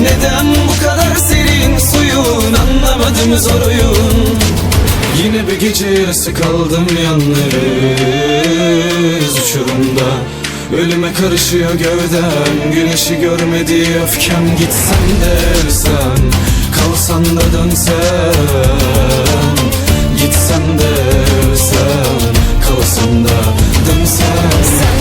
Neden bu kadar serin suyun? Anlamadım zor oyun. Yine bir gece yarısı kaldım yalnız uçurumda. Ölüme karışıyor gövdem Güneşi görmedi öfkem. Gitsen de ölsem Kalsan da dönsem